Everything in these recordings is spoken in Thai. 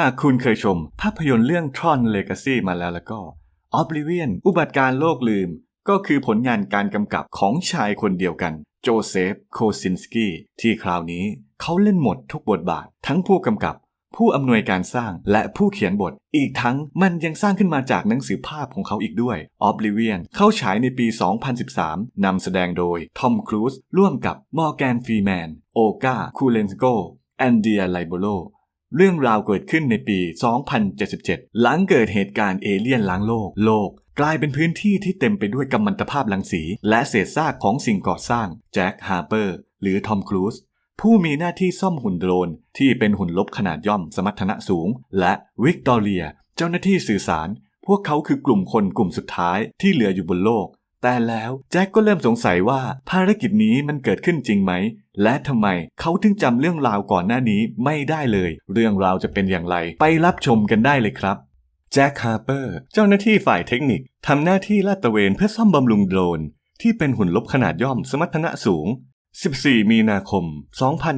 หากคุณเคยชมภาพยนตร์เรื่อง Tron Legacy มาแล้วแล้วก็ Oblivion อุบัติการโลกลืม ก็คือผลงานการกำกับของชายคนเดียวกัน โจเซฟ โคซินสกี้ ที่คราวนี้เขาเล่นหมดทุกบทบาท ทั้งผู้กำกับ ผู้อำนวยการสร้างและผู้เขียนบท อีกทั้งมันยังสร้างขึ้นมาจากหนังสือภาพของเขาอีกด้วย Oblivion เข้าฉายในปี 2013นำแสดงโดยทอมครูซร่วมกับมอร์แกนฟรีแมนโอกาคูเลนสโกแอนเดียไลโบโล เรื่องราวเกิดขึ้นในปี 2077 หลังเกิดเหตุการณ์เอเลี่ยนล้างโลก โลกกลายเป็นพื้นที่ที่เต็มไปด้วยกัมมันตภาพรังสี และเศษซากของสิ่งก่อสร้าง แจ็ค ฮาร์เปอร์ หรือทอม ครูซ ผู้มีหน้าที่ซ่อมหุ่นโดรน ที่เป็นหุ่นลบขนาดย่อมสมรรถนะสูง และวิกตอเรีย เจ้าหน้าที่สื่อสาร พวกเขาคือกลุ่มคนกลุ่มสุดท้ายที่เหลืออยู่บนโลก แต่แล้วแจ็คก็เริ่มสงสัยว่าภารกิจนี้มันเกิดขึ้นจริงไหม และทำไมเขาถึงจำเรื่องราวก่อนหน้านี้ไม่ได้เลย เรื่องราวจะเป็นอย่างไร ไปรับชมกันได้เลยครับแจ็คฮาร์เปอร์เจ้าหน้าที่ฝ่ายเทคนิคทำหน้าที่ลาดตระเวนเพื่อซ่อมบำรุงโดรน ที่เป็นหุ่นลบขนาดย่อมสมรรถนะสูง 14 มีนาคม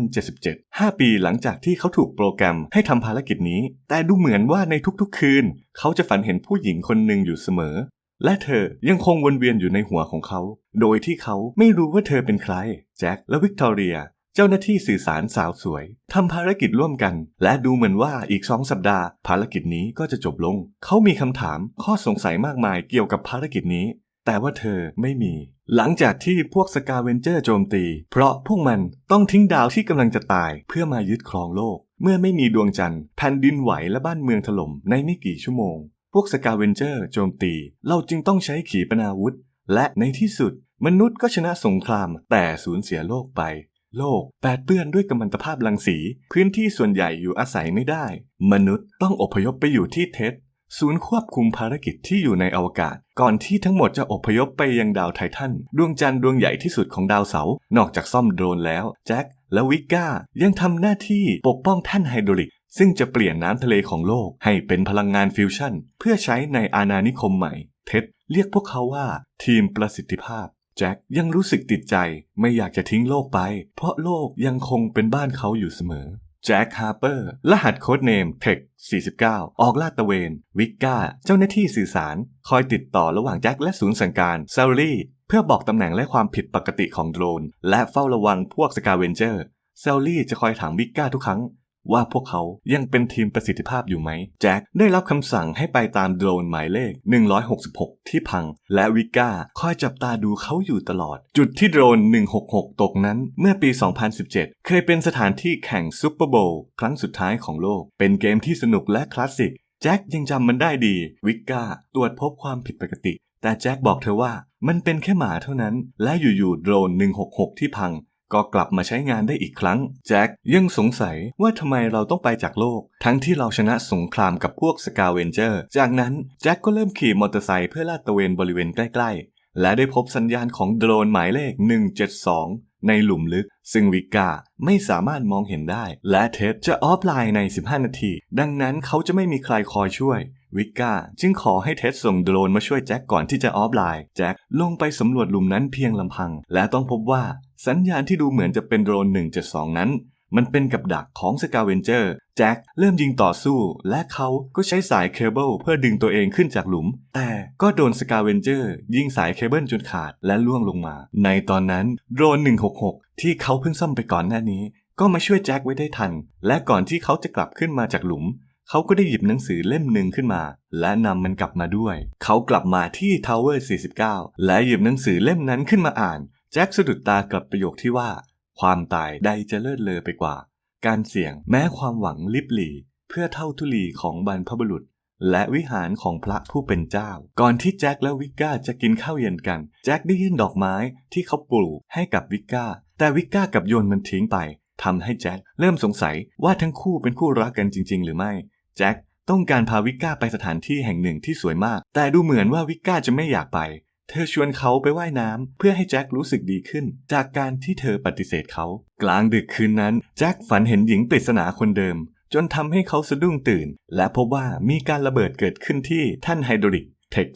2077 5 ปีหลังจากที่เขาถูกโปรแกรมให้ทำภารกิจนี้ แต่ดูเหมือนว่าในทุกๆคืน เขาจะฝันเห็นผู้หญิงคนหนึ่งอยู่เสมอ และเธอยังคงวนเวียนอยู่ในหัวของเขา โดยที่เขาไม่รู้ว่าเธอเป็นใคร แจ็คและวิกตอเรีย เจ้าหน้าที่สื่อสารสาวสวยทำภารกิจร่วมกัน และดูเหมือนว่าอีกสองสัปดาห์ ภารกิจนี้ก็จะจบลง เขามีคำถามข้อสงสัยมากมายเกี่ยวกับภารกิจนี้ แต่ว่าเธอไม่มี หลังจากที่พวกสกาเวนเจอร์โจมตี เพราะพวกมันต้องทิ้งดาวที่กำลังจะตายเพื่อมายึดครองโลก เมื่อไม่มีดวงจันทร์แผ่นดินไหวและบ้านเมืองถล่มในไม่กี่ชั่วโมง วกสกาเวนเจอร์โจมตี เราจึงต้องใช้ขีปนาวุธ และในที่สุด มนุษย์ก็ชนะสงคราม แต่สูญเสียโลกไป โลกแปดเปื้อนด้วยกัมมันตภาพรังสี พื้นที่ส่วนใหญ่อยู่อาศัยไม่ได้ มนุษย์ต้องอพยพไปอยู่ที่เท็ดศูนย์ควบคุมภารกิจที่อยู่ในอวกาศ ก่อนที่ทั้งหมดจะอพยพไปยังดาวไททันดวงจันทร์ดวงใหญ่ที่สุดของดาวเสาร์นอกจากซ่อมโดรนแล้ว แจ็คและวิกก้ายังทำหน้าที่ปกป้องแท่นไฮดรอลิก ซึ่งจะเปลี่ยนน้ำทะเลของโลกให้เป็นพลังงานฟิวชั่น เพื่อใช้ในอาณานิคมใหม่ เท็ดเรียกพวกเขาว่าทีมประสิทธิภาพ แจ็คยังรู้สึกติดใจไม่อยากจะทิ้งโลกไป เพราะโลกยังคงเป็นบ้านเขาอยู่เสมอแจ็คฮาร์เปอร์รหัสโค้ดเนมเทค49 ออกลาดตะเวน วิกก้า เจ้าหน้าที่สื่อสาร คอยติดต่อระหว่างแจ็คและศูนย์สั่งการเซลลี่ เพื่อบอกตำแหน่งและความผิดปกติของโดรน และเฝ้าระวังพวกสกาเวนเจอร์เซลลี่จะคอยถามวิกก้าทุกครั้ง ว่าพวกเขายังเป็นทีมประสิทธิภาพอยู่ไหม แจ็คได้รับคำสั่งให้ไปตามโดรนหมายเลข 166 ที่พัง และวิก้าคอยจับตาดูเขาอยู่ตลอด จุดที่โดรน 166 ตกนั้นเมื่อปี 2017 เคยเป็นสถานที่แข่งซูเปอร์โบว์ครั้งสุดท้ายของโลก เป็นเกมที่สนุกและคลาสสิก แจ็คยังจำมันได้ดี วิกก้าตรวจพบความผิดปกติ แต่แจ็คบอกเธอว่ามันเป็นแค่หมาเท่านั้น และอยู่ๆโดรน 166 ที่พัง ก็กลับมาใช้งานได้อีกครั้ง แจ็คยังสงสัยว่าทำไมเราต้องไปจากโลก ทั้งที่เราชนะสงครามกับพวกสกาเวนเจอร์ จากนั้นแจ็คก็เริ่มขี่มอเตอร์ไซค์เพื่อลาดตระเวนบริเวณใกล้ๆ และได้พบสัญญาณของโดรนหมายเลข 172 ในหลุมลึก ซึ่งวิกาไม่สามารถมองเห็นได้ และเท็ดจะออฟไลน์ใน 15 นาที ดังนั้นเขาจะไม่มีใครคอยช่วย วิกก้าจึงขอให้เท็ดส่งโดรนมาช่วยแจ็คก่อนที่จะออฟไลน์ แจ็คลงไปสำรวจหลุมนั้นเพียงลำพัง และต้องพบว่าสัญญาณที่ดูเหมือนจะเป็นโดรน 172 นั้น มันเป็นกับดักของสกาเวนเจอร์แจ็คเริ่มยิงต่อสู้ และเขาก็ใช้สายเคเบิลเพื่อดึงตัวเองขึ้นจากหลุม แต่ก็โดนสกาเวนเจอร์ยิงสายเคเบิลจนขาดและล่วงลงมา ในตอนนั้นโดรน 166 ที่เขาเพิ่งซ่อมไปก่อนหน้านี้ ก็มาช่วยแจ็คไว้ได้ทัน และก่อนที่เขาจะกลับขึ้นมาจากหลุม เขาก็ได้หยิบหนังสือเล่มหนึ่งขึ้นมา และนำมันกลับมาด้วย เขากลับมาที่ทาวเวอร์49 และหยิบหนังสือเล่มนั้นขึ้นมาอ่าน แจ็คสะดุดตากับประโยคที่ว่า ความตายใดจะเลิศเลอไปกว่า การเสี่ยงแม้ความหวังลิบหลี เพื่อเท่าทุลีของบรรพบุรุษ และวิหารของพระผู้เป็นเจ้า ก่อนที่แจ็คและวิกก้าจะกินข้าวเย็นกัน แจ็คได้ยื่นดอกไม้ที่เขาปลูกให้กับวิกก้า แต่วิกก้ากับโยนมันทิ้งไปทำให้แจ็คเริ่มสงสัยว่าทั้งคู่เป็นคู่รักกันจริง ๆ หรือไม่ แจ็คต้องการพาวิก้าไปสถานที่แห่งหนึ่งที่สวยมาก แต่ดูเหมือนว่าวิก้าจะไม่อยากไป เธอชวนเขาไปว่ายน้ำเพื่อให้แจ็ครู้สึกดีขึ้น จากการที่เธอปฏิเสธเขา กลางดึกคืนนั้น แจ็คฝันเห็นหญิงปริศนาคนเดิม จนทำให้เขาสะดุ้งตื่น และพบว่ามีการระเบิดเกิดขึ้นที่ท่านไฮดรอลิกเทค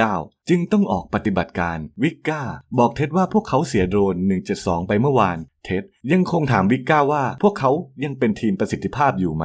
49 จึงต้องออกปฏิบัติการวิก้า บอกเท็ดว่าพวกเขาเสียโดรน 172 ไปเมื่อวาน เท็ดยังคงถามวิก้าว่าพวกเขายังเป็นทีมประสิทธิภาพอยู่ไหม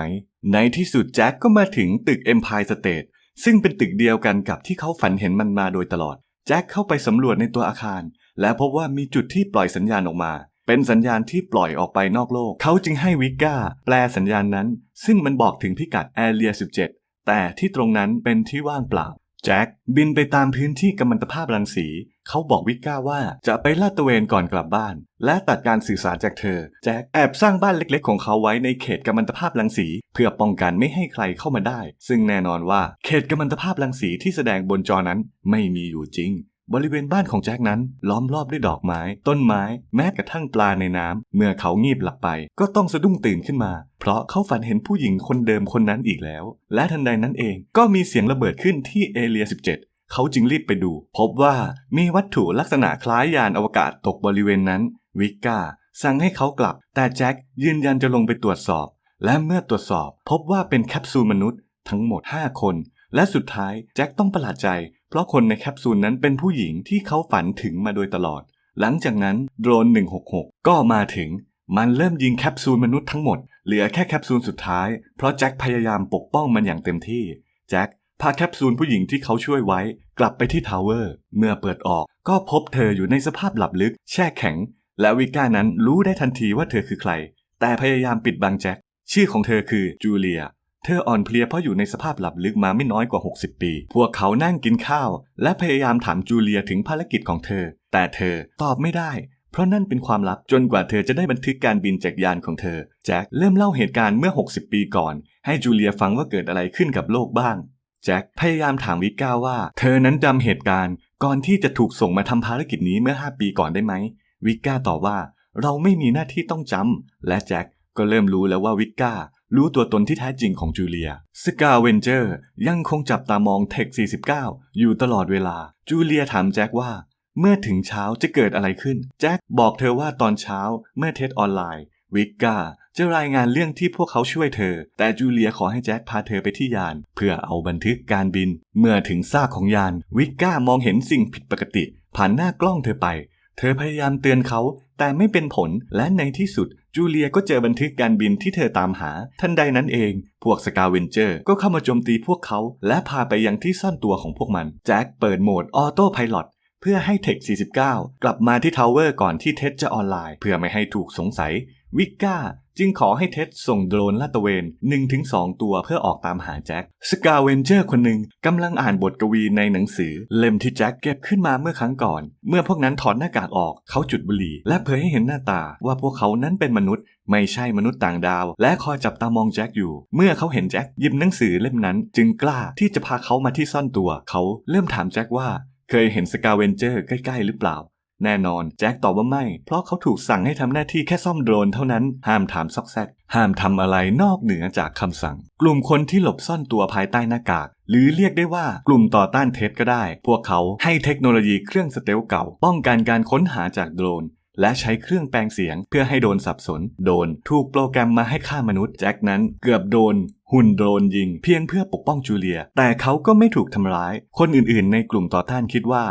ในที่สุดแจ็คก็มาถึงตึก Empire State ซึ่งเป็นตึกเดียวกันกับที่เขาฝันเห็นมันมาโดยตลอด แจ็คเข้าไปสำรวจในตัวอาคาร และพบว่ามีจุดที่ปล่อยสัญญาณออกมา เป็นสัญญาณที่ปล่อยออกไปนอกโลก เขาจึงให้วิกก้าแปลสัญญาณนั้น ซึ่งมันบอกถึงพิกัดแอเรีย17 แต่ที่ตรงนั้นเป็นที่ว่างเปล่า แจ็คบินไปตามพื้นที่กัมมันตภาพรังสี เขาบอกวิก้าว่าจะไปลาดตระเวนก่อนกลับบ้าน และตัดการสื่อสารจากเธอ แจ็คแอบสร้างบ้านเล็กๆ ของเขาไว้ในเขตกัมมันตภาพรังสี เพื่อป้องกันไม่ให้ใครเข้ามาได้ ซึ่งแน่นอนว่าเขตกัมมันตภาพรังสีที่แสดงบนจอนั้นไม่มีอยู่จริงบริเวณบ้านของแจ็คนั้นล้อมรอบด้วยดอกไม้ ต้นไม้ แม้กระทั่งปลาในน้ำเมื่อเขางีบหลับไป ก็ต้องสะดุ้งตื่นขึ้นมา เพราะเขาฝันเห็นผู้หญิงคนเดิมคนนั้นอีกแล้ว และทันใดนั้นเองก็มีเสียงระเบิดขึ้นที่เอเรีย 17 เขาจึงรีบไปดู พบว่ามีวัตถุลักษณะคล้ายยานอวกาศตกบริเวณนั้น วิกก้าสั่งให้เขากลับ แต่แจ็คยืนยันจะลงไปตรวจสอบ และเมื่อตรวจสอบ พบว่าเป็นแคปซูลมนุษย์ทั้งหมด 5 คน และสุดท้ายแจ็คต้องประหลาดใจ เพราะคนในแคปซูลนั้นเป็นผู้หญิงที่เขาฝันถึงมาโดยตลอด หลังจากนั้นโดรน 166 ก็มาถึง มันเริ่มยิงแคปซูลมนุษย์ทั้งหมด เหลือแค่แคปซูลสุดท้าย เพราะแจ็คพยายามปกป้องมันอย่างเต็มที่ แจ็ค พาแคปซูลผู้หญิงที่เขาช่วยไว้ กลับไปที่ทาวเวอร์ เมื่อเปิดออกก็พบเธออยู่ในสภาพหลับลึก แช่แข็ง และวิก้านั้นรู้ได้ทันทีว่าเธอคือใคร แต่พยายามปิดบังแจ็คชื่อของเธอคือจูเลีย เธออ่อนเพลียเพราะอยู่ในสภาพหลับลึกมาไม่น้อยกว่า 60 ปี พวกเขานั่งกินข้าว และพยายามถามจูเลียถึงภารกิจของเธอ แต่เธอตอบไม่ได้ เพราะนั่นเป็นความลับจนกว่าเธอจะได้บันทึกการบินจากยานของเธอ แจ็คเริ่มเล่าเหตุการณ์เมื่อ 60 ปีก่อน ให้จูเลียฟังว่าเกิดอะไรขึ้นกับโลกบ้าง จ็คพยายามถามวิก้าว่า เธอนั้นจำเหตุการณ์ก่อนที่จะถูกส่งมาทำภารกิจนี้เมื่อ 5 ปีก่อนได้ไหม วิก้าตอบว่าเราไม่มีหน้าที่ต้องจำ และแจ็คก็เริ่มรู้แล้วว่าวิก้ารู้ตัวตนที่แท้จริงของจูเลีย สกาเวนเจอร์ยังคงจับตามองเทค 49 อยู่ตลอดเวลา จูเลียถามแจ็คว่า เมื่อถึงเช้าจะเกิดอะไรขึ้น แจ็คบอกเธอว่าตอนเช้าเมื่อเทสออนไลน์ วิกก้า จะรายงานเรื่องที่พวกเขาช่วยเธอ แต่จูเลียขอให้แจ็คพาเธอไปที่ยาน เพื่อเอาบันทึกการบิน เมื่อถึงซากของยาน วิกก้ามองเห็นสิ่งผิดปกติ ผ่านหน้ากล้องเธอไป เธอพยายามเตือนเขา แต่ไม่เป็นผลและในที่สุด จูเลียก็เจอบันทึกการบินที่เธอตามหา ทันใดนั้นเอง พวกสกาเวนเจอร์ก็เข้ามาโจมตีพวกเขา และพาไปยังที่ซ่อนตัวของพวกมันแจ็คเปิดโหมดออโต้ไพลอตเพื่อให้เทค49 กลับมาที่ทาวเวอร์ก่อนที่เท็ดจะออนไลน์ เพื่อไม่ให้ถูกสงสัยวิกก้าจึงขอให้เท็ดส่งโดรนลาดตระเวน 1-2 ตัวเพื่อออกตามหาแจ็ค สกาเวนเจอร์คนหนึ่งกำลังอ่านบทกวีในหนังสือ เล่มที่แจ็คเก็บขึ้นมาเมื่อครั้งก่อน เมื่อพวกนั้นถอดหน้ากากออกเขาจุดบุหรี่ และเผยให้เห็นหน้าตาว่าพวกเขานั้นเป็นมนุษย์ ไม่ใช่มนุษย์ต่างดาว และคอยจับตามองแจ็คอยู่ เมื่อเขาเห็นแจ็คหยิบหนังสือเล่มนั้น จึงกล้าที่จะพาเขามาที่ซ่อนตัว เขาเริ่มถามแจ็คว่าเคยเห็นสกาเวนเจอร์ใกล้ ๆ หรือเปล่า แน่นอนแจ็คตอบว่าไม่ เพราะเขาถูกสั่งให้ทำหน้าที่แค่ซ่อมโดรนเท่านั้น ห้ามถามซอกแซก ห้ามทำอะไรนอกเหนือจากคำสั่ง กลุ่มคนที่หลบซ่อนตัวภายใต้หน้ากาก หรือเรียกได้ว่ากลุ่มต่อต้านเท็จก็ได้ พวกเขาให้เทคโนโลยีเครื่องสเตลเก่า ป้องกันการค้นหาจากโดรนและใช้เครื่องแปลงเสียงเพื่อให้โดนสับสน โดนถูกโปรแกรมมาให้ฆ่ามนุษย์แจ็คนั้นเกือบโดน หุ่นโดรนยิง เพียงเพื่อปกป้องจูเลีย แต่เขาก็ไม่ถูกทำร้าย คนอื่นๆ ในกลุ่มต่อต้านคิดว่า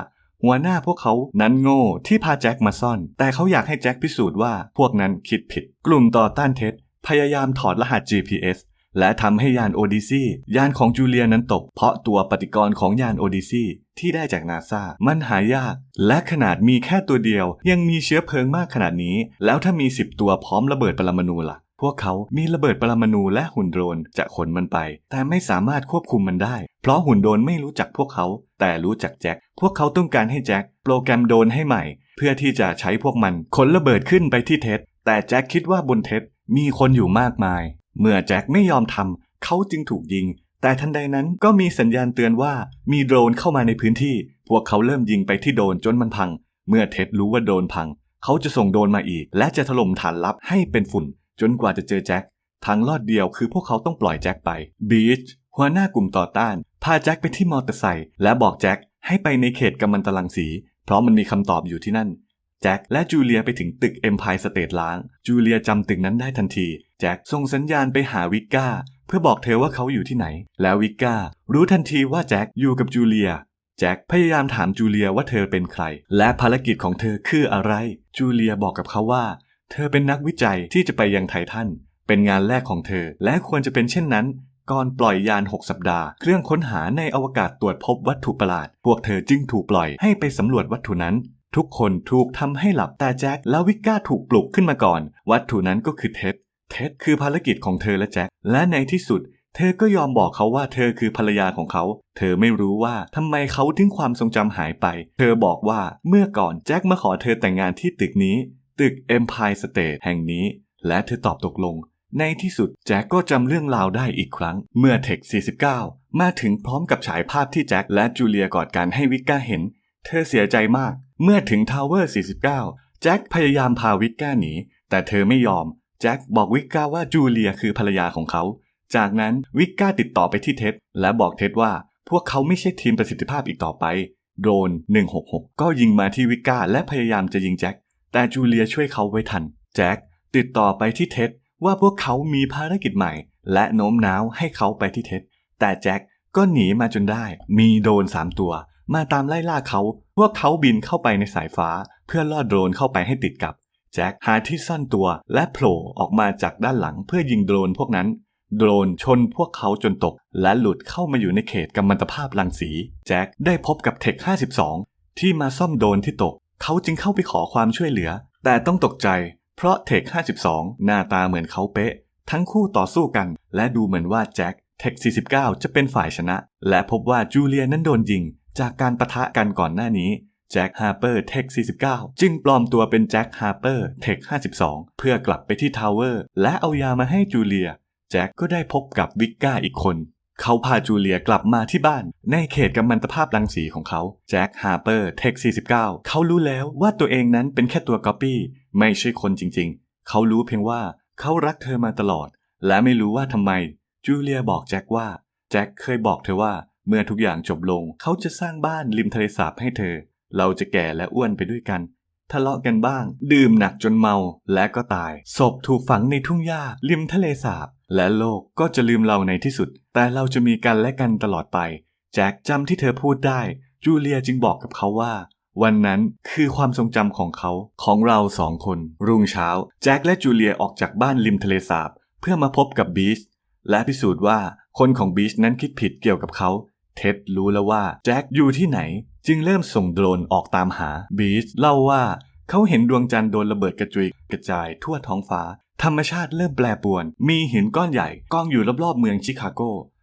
หัวหน้าพวกเขานั้นโง่ที่พาแจ็คมาซ่อน แต่เขาอยากให้แจ็คพิสูจน์ว่าพวกนั้นคิดผิด กลุ่มต่อต้านเท็จพยายามถอดรหัส GPS และทำให้ยานโอดิซียานของจูเลียนั้นตก เพราะตัวปฏิกรณ์ของยานโอดิซีที่ได้จากนาซามันหายาก และขนาดมีแค่ตัวเดียว ยังมีเชื้อเพลิงมากขนาดนี้ แล้วถ้ามี 10 ตัวพร้อมระเบิดปรมาณูล่ะ วกเขามีระเบิดปรมาณูและหุ่นโดรนจะขนมันไป แต่ไม่สามารถควบคุมมันได้ เพราะหุ่นโดรนไม่รู้จักพวกเขา แต่รู้จักแจ็ค พวกเขาต้องการให้แจ็คโปรแกรมโดรนให้ใหม่ เพื่อที่จะใช้พวกมันขนระเบิดขึ้นไปที่เท็ดแต่แจ็คคิดว่าบนเท็ดมีคนอยู่มากมาย เมื่อแจ็คไม่ยอมทำเขาจึงถูกยิง แต่ทันใดนั้นก็มีสัญญาณเตือนว่ามีโดรนเข้ามาในพื้นที่ พวกเขาเริ่มยิงไปที่โดรนจนมันพัง เมื่อเท็ดรู้ว่าโดรนพัง เขาจะส่งโดรนมาอีก และจะถล่มฐานลับให้เป็นฝุ่น จนกว่าจะเจอแจ็คทางลอดเดียวคือพวกเขาต้องปล่อยแจ็คไปบีชหัวหน้ากลุ่มต่อต้าน พาแจ็คไปที่มอเตอร์ไซค์และบอกแจ็คให้ไปในเขตกัมมันตรังสี เพราะมันมีคำตอบอยู่ที่นั่น แจ็คและจูเลียไปถึงตึก Empire State ล้าง จูเลียจำตึกนั้นได้ทันที แจ็คส่งสัญญาณไปหาวิกก้า เพื่อบอกเธอว่าเขาอยู่ที่ไหน แล้ววิกก้า รู้ทันทีว่าแจ็คอยู่กับจูเลียแจ็คพยายามถามจูเลียว่าเธอเป็นใคร และภารกิจของเธอคืออะไร จูเลียบอกกับเขาว่า เธอเป็นนักวิจัยที่จะไปยังไททันเป็นงานแรกของเธอ และควรจะเป็นเช่นนั้น ก่อนปล่อยยาน 6 สัปดาห์ เครื่องค้นหาในอวกาศตรวจพบวัตถุประหลาด พวกเธอจึงถูกปล่อยให้ไปสำรวจวัตถุนั้น ทุกคนถูกทำให้หลับแต่แจ็คและวิกก้าถูกปลุกขึ้นมาก่อน วัตถุนั้นก็คือเท็ดเท็ดคือภารกิจของเธอและแจ็คและในที่สุด เธอก็ยอมบอกเขาว่าเธอคือภรรยาของเขา เธอไม่รู้ว่าทำไมเขาถึงความทรงจำหายไป เธอบอกว่าเมื่อก่อนแจ็คมาขอเธอแต่งงานที่ตึกนี้ ตึก Empire State แห่งนี้ และเธอตอบตกลง ในที่สุดแจ็คก็จำเรื่องราวได้อีกครั้ง เมื่อเทค 49 มาถึงพร้อมกับฉายภาพที่แจ็คและจูเลียกอดกันให้วิกก้าเห็น เธอเสียใจมาก เมื่อถึงทาวเวอร์ 49 แจ็คพยายามพาวิกก้าหนี แต่เธอไม่ยอม แจ็คบอกวิกก้าว่าจูเลียคือภรรยาของเขา จากนั้นวิกก้าติดต่อไปที่เท็ดและบอกเท็ดว่า พวกเขาไม่ใช่ทีมประสิทธิภาพอีกต่อไปโดรน166 ก็ยิงมาที่วิกก้าและพยายามจะยิงแจ็ค แต่จูเลียช่วยเขาไว้ทัน แจ็คติดต่อไปที่เท็ดว่าพวกเขามีภารกิจใหม่ และโน้มน้าวให้เขาไปที่เท็ดแต่แจ็คก็หนีมาจนได้ มีโดรนสามตัว มาตามไล่ล่าเขา พวกเขาบินเข้าไปในสายฟ้า เพื่อล่อโดรนเข้าไปให้ติดกับแจ็คหาที่ซ่อนตัวและโผล่ออกมาจากด้านหลังเพื่อยิงโดรนพวกนั้น โดรนชนพวกเขาจนตก และหลุดเข้ามาอยู่ในเขตกัมมันตภาพรังสี แจ็คได้พบกับเทค 52 ที่มาซ่อมโดรนที่ตก เขาจึงเข้าไปขอความช่วยเหลือ แต่ต้องตกใจ เพราะเทค 52 หน้าตาเหมือนเขาเป๊ะ ทั้งคู่ต่อสู้กัน และดูเหมือนว่าแจ็คเทค 49 จะเป็นฝ่ายชนะ และพบว่าจูเลียนั้นโดนยิง จากการประทะกันก่อนหน้านี้แจ็คฮาร์เปอร์เทค 49 จึงปลอมตัวเป็นแจ็คฮาร์เปอร์เทค 52 เพื่อกลับไปที่ทาวเวอร์และเอายามาให้จูเลีย แจ็คก็ได้พบกับวิกก้าอีกคน เขาพาจูเลียกลับมาที่บ้าน ในเขตกัมมันตภาพรังสีของเขาแจ็คฮาร์เปอร์เทค 49 เขารู้แล้วว่าตัวเองนั้นเป็นแค่ตัวก๊อปปี้ไม่ใช่คนจริงๆ เขารู้เพียงว่าเขารักเธอมาตลอด และไม่รู้ว่าทำไม จูเลียบอกแจ็คว่า แจ็คเคยบอกเธอว่าเมื่อทุกอย่างจบลง เขาจะสร้างบ้านริมทะเลสาบให้เธอ เราจะแก่และอ้วนไปด้วยกัน ทะเลาะกันบ้าง ดื่มหนักจนเมาและก็ตาย ศพถูกฝังในทุ่งหญ้าริมทะเลสาบ และโลกก็จะลืมเราในที่สุด แต่เราจะมีกันและกันตลอดไป แจ็คจำที่เธอพูดได้ จูเลียจึงบอกกับเขาว่า วันนั้นคือความทรงจำของเขาของเราสองคน รุ่งเช้า แจ็คและจูเลียออกจากบ้านริมทะเลสาบ เพื่อมาพบกับบีชและพิสูจน์ว่าคนของบีชนั้นคิดผิดเกี่ยวกับเขา เท็ดรู้แล้วว่าแจ็คอยู่ที่ไหน จึงเริ่มส่งโดรนออกตามหาบีชเล่าว่าเขาเห็นดวงจันทร์โดนระเบิดกระจุยกระจายทั่วท้องฟ้า ธรรมชาติเริ่มแปรปรวน มีหินก้อนใหญ่กองอยู่รอบๆเมืองชิคาโก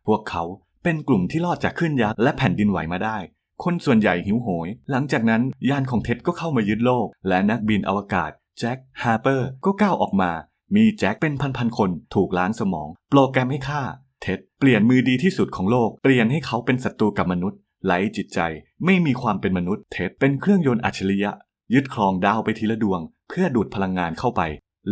พวกเขาเป็นกลุ่มที่รอดจากคลื่นยักษ์และแผ่นดินไหวมาได้ คนส่วนใหญ่หิวโหย หลังจากนั้นยานของเท็ดก็เข้ามายึดโลก และนักบินอวกาศแจ็คฮาร์เปอร์ก็ก้าวออกมา มีแจ็คเป็นพันๆคนถูกล้างสมอง โปรแกรมให้ฆ่า เท็ดเปลี่ยนมือดีที่สุดของโลก เปลี่ยนให้เขาเป็นศัตรูกับมนุษย์ไร้จิตใจไม่มีความเป็นมนุษย์เท็ดเป็นเครื่องยนต์อัจฉริยะ ยึดครองดาวไปทีละดวง เพื่อดูดพลังงานเข้าไป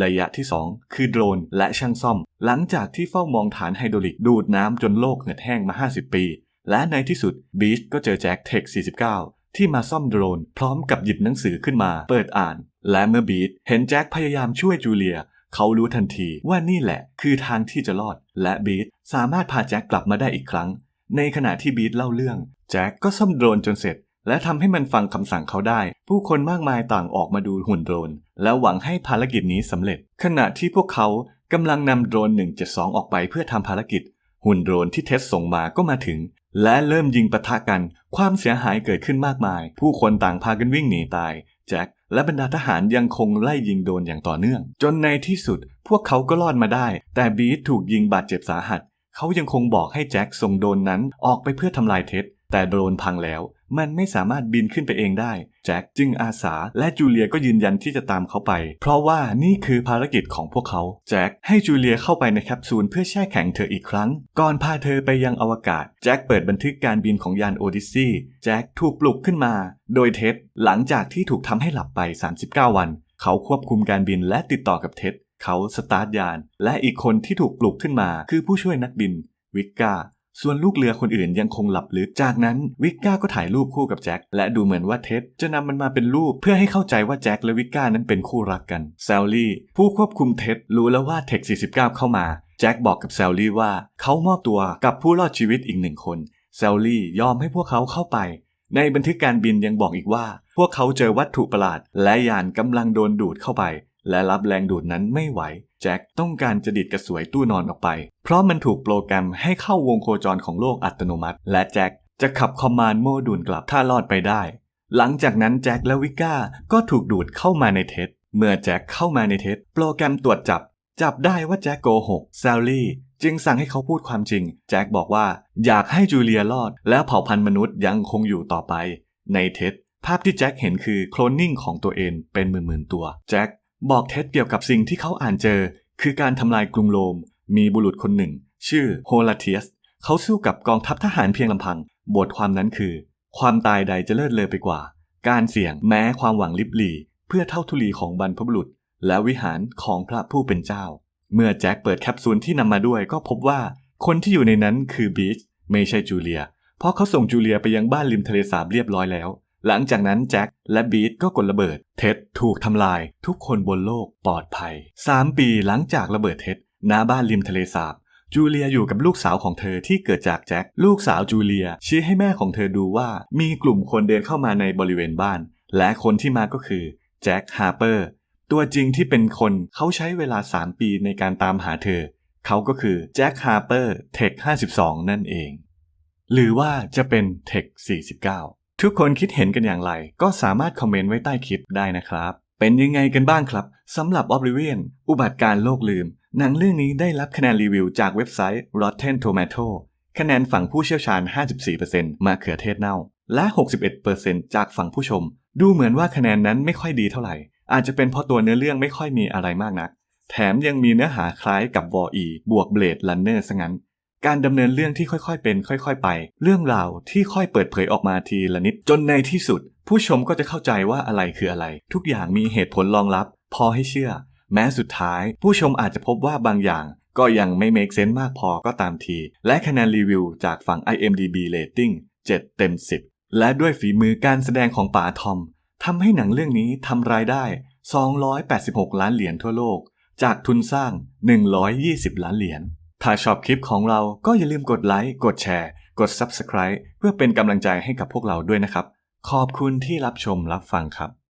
ระยะที่ 2 คือโดรนและช่างซ่อม หลังจากที่เฝ้ามองฐานไฮดรอลิกดูดน้ำจนโลกเหือดแห้งมา 50 ปี และในที่สุดบีชก็เจอแจ็คเทค 49 ที่มาซ่อมโดรน พร้อมกับหยิบหนังสือขึ้นมาเปิดอ่าน และเมื่อบีชเห็นแจ็คพยายามช่วยจูเลีย เขารู้ทันทีว่านี่แหละ คือทางที่จะรอด และบีทสามารถพาแจ็คกลับมาได้อีกครั้ง ในขณะที่บีทเล่าเรื่องแจ็คก็ซ่อมโดรนจนเสร็จ และทำให้มันฟังคำสั่งเขาได้ ผู้คนมากมายต่างออกมาดูหุ่นโดรน แล้วหวังให้ภารกิจนี้สำเร็จ ขณะที่พวกเขากำลังนำโดรน 172 ออกไปเพื่อทำภารกิจ หุ่นโดรนที่เท็ดส่งมาก็มาถึง และเริ่มยิงปะทะกัน ความเสียหายเกิดขึ้นมากมาย ผู้คนต่างพากันวิ่งหนีตาย แจ็คและบรรดาทหารยังคงไล่ยิงโดรนอย่างต่อเนื่อง จนในที่สุด พวกเขาก็รอดมาได้ แต่บีทถูกยิงบาดเจ็บสาหัส เขายังคงบอกให้แจ็คส่งโดรนนั้นออกไปเพื่อทำลายเท็ดแต่โดรนพังแล้ว มันไม่สามารถบินขึ้นไปเองได้ แจ็คจึงอาสาและจูเลียก็ยืนยันที่จะตามเขาไป เพราะว่านี่คือภารกิจของพวกเขา แจ็คให้จูเลียเข้าไปในแคปซูลเพื่อแช่แข็งเธออีกครั้ง ก่อนพาเธอไปยังอวกาศ แจ็คเปิดบันทึกการบินของยานโอดิสซีแจ็คถูกปลุกขึ้นมา โดยเท็ดหลังจากที่ถูกทำให้หลับไป 39 วัน เขาควบคุมการบินและติดต่อกับเท็ดเขาสตาร์ทยาน และอีกคนที่ถูกปลุกขึ้นมา คือผู้ช่วยนักบิน วิกกา ส่วนลูกเรือคนอื่นยังคงหลับลึก จากนั้นวิกก้าก็ถ่ายรูปคู่กับแจ็คและดูเหมือนว่าเท็ดจะนำมันมาเป็นรูปเพื่อให้เข้าใจว่าแจ็คและวิกก้านั้นเป็นคู่รักกันแซลลี่ผู้ควบคุมเท็ดรู้แล้วว่าเทค49 เข้ามาแจ็คบอกกับแซลลี่ว่าเขามอบตัวกับผู้รอดชีวิตอีกหนึ่งคนแซลลี่ยอมให้พวกเขาเข้าไป ในบันทึกการบินยังบอกอีกว่า พวกเขาเจอวัตถุประหลาด และยานกำลังโดนดูดเข้าไป และรับแรงดูดนั้นไม่ไหว แจ็คต้องการจะดิดกระสวยตู้นอนออกไป เพราะมันถูกโปรแกรมให้เข้าวงโคจรของโลกอัตโนมัติ และแจ็คจะขับคอมมานด์โมดูลกลับถ้ารอดไปได้ หลังจากนั้นแจ็คและวิก้าก็ถูกดูดเข้ามาในเท็ดเมื่อแจ็คเข้ามาในเท็ดโปรแกรมตรวจจับ จับได้ว่าแจ็คโกหกแซลลี่จึงสั่งให้เขาพูดความจริง แจ็คบอกว่าอยากให้จูเลียรอด และเผ่าพันธุ์มนุษย์ยังคงอยู่ต่อไป ในเท็ดภาพที่แจ็คเห็นคือโคลนนิ่งของตัวเองเป็นหมื่นๆตัว แจ็ค บอกเท็ดเกี่ยวกับสิ่งที่เขาอ่านเจอ คือการทำลายกรุงโรม มีบุรุษคนหนึ่ง ชื่อโฮลาเทียส เขาสู้กับกองทัพทหารเพียงลำพัง บทความนั้นคือ ความตายใดจะเลิศเลอไปกว่า การเสี่ยงแม้ความหวังลิบหลี เพื่อเท่าทุลีของบรรพบุรุษ และวิหารของพระผู้เป็นเจ้า เมื่อแจ็คเปิดแคปซูลที่นำมาด้วยก็พบว่าคนที่อยู่ในนั้นคือบีชไม่ใช่จูเลีย เพราะเขาส่งจูเลียไปยังบ้านริมทะเลสาบเรียบร้อยแล้ว หลังจากนั้นแจ็คและบีทก็กดระเบิด เท็ดถูกทำลายทุกคนบนโลกปลอดภัย 3 ปีหลังจากระเบิดเท็ดณบ้านริมทะเลสาบจูเลียอยู่กับลูกสาวของเธอที่เกิดจากแจ็ค ลูกสาวจูเลียชี้ให้แม่ของเธอดูว่ามีกลุ่มคนเดินเข้ามาในบริเวณบ้าน และคนที่มาก็คือแจ็คฮาร์เปอร์ตัวจริงที่เป็นคนเขาใช้เวลา 3 ปีในการตามหาเธอ เขาก็คือแจ็คฮาร์เปอร์เทค52 นั่นเอง หรือว่าจะเป็นเทค49 ทุกคนคิดเห็นกันอย่างไร ก็สามารถคอมเมนต์ไว้ใต้คลิปได้นะครับ เป็นยังไงกันบ้างครับสำหรับ Oblivion อุบัติการโลกลืม หนังเรื่องนี้ได้รับคะแนนรีวิวจากเว็บไซต์ Rotten Tomato คะแนนฝั่งผู้เชี่ยวชาญ 54%มาเขือเทศเน่า และ 61%จากฝั่งผู้ชม ดูเหมือนว่าคะแนนนั้นไม่ค่อยดีเท่าไหร่ อาจจะเป็นเพราะตัวเนื้อเรื่องไม่ค่อยมีอะไรมากนัก แถมยังมีเนื้อหาคล้ายกับวออีบวกเบลดลันเนอร์ซะงั้น การดำเนินเรื่องที่ค่อยๆเป็น ค่อย ๆ ไป เรื่องราวที่ค่อยเปิดเผยออกมาทีละนิด จนในที่สุด ผู้ชมก็จะเข้าใจว่าอะไรคืออะไร ทุกอย่างมีเหตุผลรองรับ พอให้เชื่อ แม้สุดท้าย ผู้ชมอาจจะพบว่าบางอย่าง ก็ยังไม่ make sense มากพอก็ตามที และคะแนนรีวิวจากฝั่ง IMDB rating 7 เต็ม 10 และด้วยฝีมือการแสดงของป๋าทอมทำให้หนังเรื่องนี้ทำรายได้ 286 ล้านเหรียญทั่วโลก จากทุนสร้าง 120 ล้านเหรียญ ถ้าชอบคลิปของเราก็อย่าลืมกดไลค์ กดแชร์ กด Subscribe เพื่อเป็นกำลังใจให้กับพวกเราด้วยนะครับ ขอบคุณที่รับชมรับฟังครับ